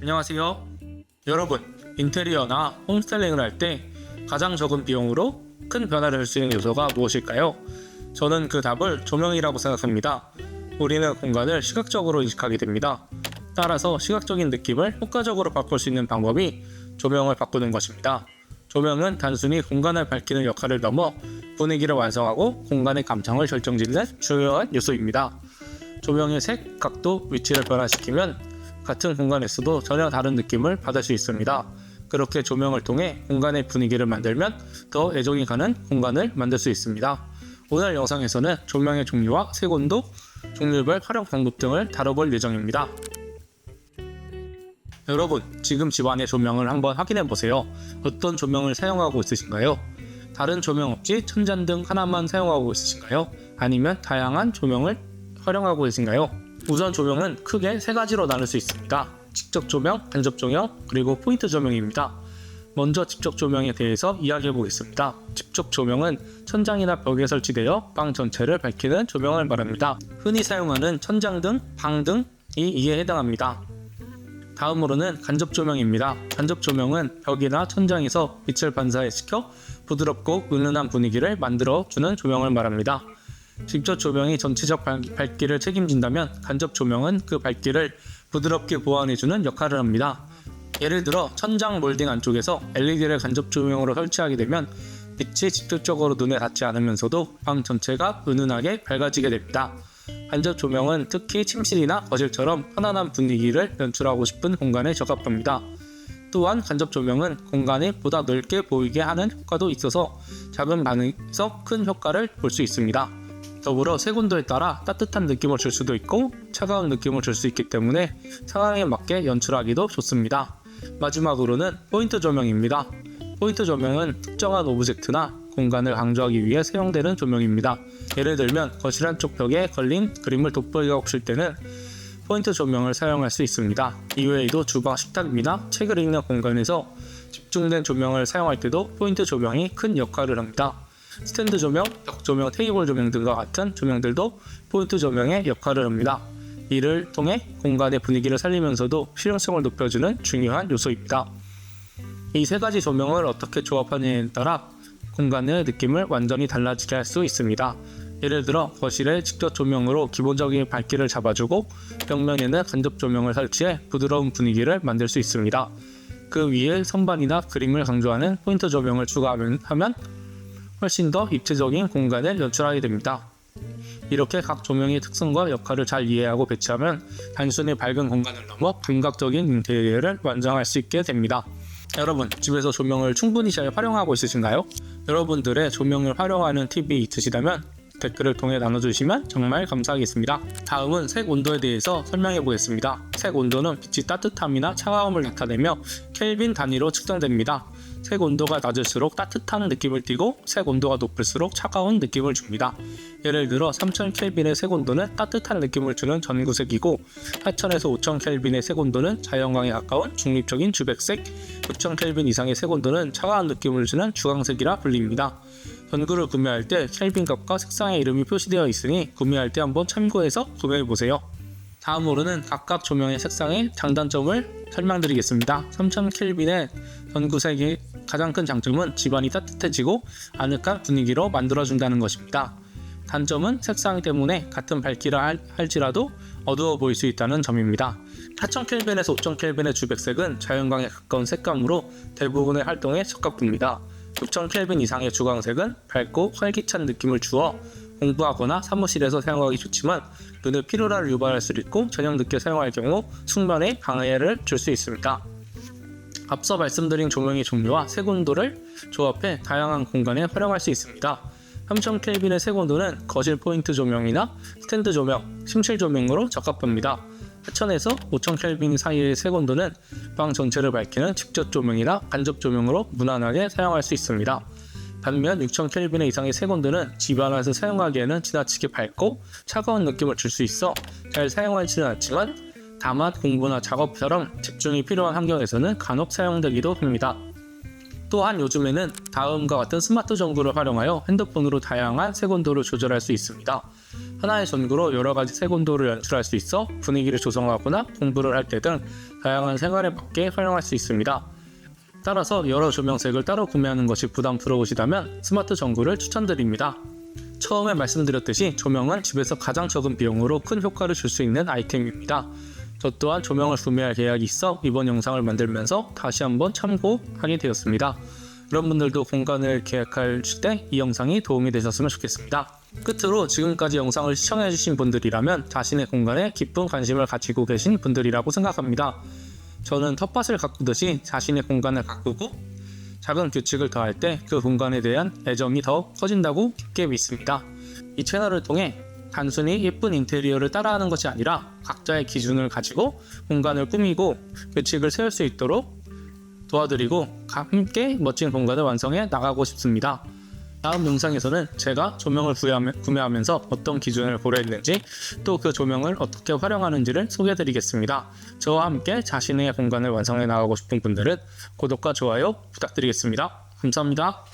안녕하세요. 여러분, 인테리어나 홈스타일링을 할 때 가장 적은 비용으로 큰 변화를 줄 수 있는 요소가 무엇일까요? 저는 그 답을 조명이라고 생각합니다. 우리는 공간을 시각적으로 인식하게 됩니다. 따라서 시각적인 느낌을 효과적으로 바꿀 수 있는 방법이 조명을 바꾸는 것입니다. 조명은 단순히 공간을 밝히는 역할을 넘어 분위기를 완성하고 공간의 감성을 결정짓는 중요한 요소입니다. 조명의 색, 각도, 위치를 변화시키면 같은 공간에서도 전혀 다른 느낌을 받을 수 있습니다. 그렇게 조명을 통해 공간의 분위기를 만들면 더 애정이 가는 공간을 만들 수 있습니다. 오늘 영상에서는 조명의 종류와 색온도, 종류별 활용 방법 등을 다뤄볼 예정입니다. 여러분, 지금 집안의 조명을 한번 확인해 보세요. 어떤 조명을 사용하고 있으신가요? 다른 조명 없이 천장등 하나만 사용하고 있으신가요? 아니면 다양한 조명을 활용하고 계신가요? 우선 조명은 크게 세 가지로 나눌 수 있습니다. 직접 조명, 간접 조명, 그리고 포인트 조명입니다. 먼저 직접 조명에 대해서 이야기해 보겠습니다. 직접 조명은 천장이나 벽에 설치되어 방 전체를 밝히는 조명을 말합니다. 흔히 사용하는 천장등, 방등이 이에 해당합니다. 다음으로는 간접 조명입니다. 간접 조명은 벽이나 천장에서 빛을 반사시켜 부드럽고 은은한 분위기를 만들어 주는 조명을 말합니다. 직접 조명이 전체적 밝- 밝기를 책임진다면 간접 조명은 그 밝기를 부드럽게 보완해주는 역할을 합니다. 예를 들어 천장 몰딩 안쪽에서 LED를 간접 조명으로 설치하게 되면 빛이 직접적으로 눈에 닿지 않으면서도 방 전체가 은은하게 밝아지게 됩니다. 간접 조명은 특히 침실이나 거실처럼 편안한 분위기를 연출하고 싶은 공간에 적합합니다. 또한 간접 조명은 공간이 보다 넓게 보이게 하는 효과도 있어서 작은 방에서 큰 효과를 볼 수 있습니다. 더불어 색온도에 따라 따뜻한 느낌을 줄 수도 있고 차가운 느낌을 줄 수 있기 때문에 상황에 맞게 연출하기도 좋습니다. 마지막으로는 포인트 조명입니다. 포인트 조명은 특정한 오브젝트나 공간을 강조하기 위해 사용되는 조명입니다. 예를 들면 거실 한쪽 벽에 걸린 그림을 돋보이고 싶을 때는 포인트 조명을 사용할 수 있습니다. 이외에도 주방, 식탁이나 책을 읽는 공간에서 집중된 조명을 사용할 때도 포인트 조명이 큰 역할을 합니다. 스탠드 조명, 벽 조명, 테이블 조명 등과 같은 조명들도 포인트 조명의 역할을 합니다. 이를 통해 공간의 분위기를 살리면서도 실용성을 높여주는 중요한 요소입니다. 이 세 가지 조명을 어떻게 조합하느냐에 따라 공간의 느낌을 완전히 달라지게 할 수 있습니다. 예를 들어 거실에 직접 조명으로 기본적인 밝기를 잡아주고 벽면에는 간접 조명을 설치해 부드러운 분위기를 만들 수 있습니다. 그 위에 선반이나 그림을 강조하는 포인트 조명을 추가하면 하면 훨씬 더 입체적인 공간을 연출하게 됩니다. 이렇게 각 조명의 특성과 역할을 잘 이해하고 배치하면 단순히 밝은 공간을 넘어 감각적인 인테리어를 완성할 수 있게 됩니다. 여러분, 집에서 조명을 충분히 잘 활용하고 있으신가요? 여러분들의 조명을 활용하는 팁이 있으시다면 댓글을 통해 나눠주시면 정말 감사하겠습니다. 다음은 색 온도에 대해서 설명해 보겠습니다. 색 온도는 빛이 따뜻함이나 차가움을 나타내며 켈빈 단위로 측정됩니다. 색 온도가 낮을수록 따뜻한 느낌을 띠고 색 온도가 높을수록 차가운 느낌을 줍니다. 예를 들어 3000 켈빈의 색 온도는 따뜻한 느낌을 주는 전구색이고 4000에서 5000 켈빈의 색 온도는 자연광에 가까운 중립적인 주백색, 6000 켈빈 이상의 색 온도는 차가운 느낌을 주는 주광색이라 불립니다. 전구를 구매할 때 켈빈 값과 색상의 이름이 표시되어 있으니 구매할 때 한번 참고해서 구매해 보세요. 다음으로는 각각 조명의 색상의 장단점을 설명드리겠습니다. 3000 켈빈의 전구색의 가장 큰 장점은 집안이 따뜻해지고 아늑한 분위기로 만들어준다는 것입니다. 단점은 색상 때문에 같은 밝기라 할- 할지라도 어두워 보일 수 있다는 점입니다. 4000켈빈에서 5000켈빈의 주백색은 자연광에 가까운 색감으로 대부분의 활동에 적합합니다. 6000켈빈 이상의 주광색은 밝고 활기찬 느낌을 주어 공부하거나 사무실에서 사용하기 좋지만 눈의 피로를 유발할 수 있고 저녁 늦게 사용할 경우 숙면에 방해를 줄 수 있습니다. 앞서 말씀드린 조명의 종류와 색 온도를 조합해 다양한 공간에 활용할 수 있습니다. 3000켈빈의 색 온도는 거실 포인트 조명이나 스탠드 조명, 침실 조명으로 적합합니다. 4000에서 5000켈빈 사이의 색 온도는 방 전체를 밝히는 직접 조명이나 간접 조명으로 무난하게 사용할 수 있습니다. 반면 6000켈빈 이상의 색 온도는 집안에서 사용하기에는 지나치게 밝고 차가운 느낌을 줄 수 있어 잘 사용하지는 않지만 다만 공부나 작업처럼 집중이 필요한 환경에서는 간혹 사용되기도 합니다. 또한 요즘에는 다음과 같은 스마트 전구를 활용하여 핸드폰으로 다양한 색온도를 조절할 수 있습니다. 하나의 전구로 여러 가지 색온도를 연출할 수 있어 분위기를 조성하거나 공부를 할 때 등 다양한 생활에 맞게 활용할 수 있습니다. 따라서 여러 조명색을 따로 구매하는 것이 부담스러우시다면 스마트 전구를 추천드립니다. 처음에 말씀드렸듯이 조명은 집에서 가장 적은 비용으로 큰 효과를 줄 수 있는 아이템입니다. 저 또한 조명을 구매할 계약이 있어 이번 영상을 만들면서 다시 한번 참고하게 되었습니다. 여러분들도 공간을 계획할 때 이 영상이 도움이 되셨으면 좋겠습니다. 끝으로 지금까지 영상을 시청해주신 분들이라면 자신의 공간에 깊은 관심을 가지고 계신 분들이라고 생각합니다. 저는 텃밭을 가꾸듯이 자신의 공간을 가꾸고 작은 규칙을 더할 때 그 공간에 대한 애정이 더 커진다고 깊게 믿습니다. 이 채널을 통해 단순히 예쁜 인테리어를 따라하는 것이 아니라 각자의 기준을 가지고 공간을 꾸미고 규칙을 세울 수 있도록 도와드리고 함께 멋진 공간을 완성해 나가고 싶습니다. 다음 영상에서는 제가 조명을 구매하면서 어떤 기준을 고려했는지 또 그 조명을 어떻게 활용하는지를 소개해드리겠습니다. 저와 함께 자신의 공간을 완성해 나가고 싶은 분들은 구독과 좋아요 부탁드리겠습니다. 감사합니다.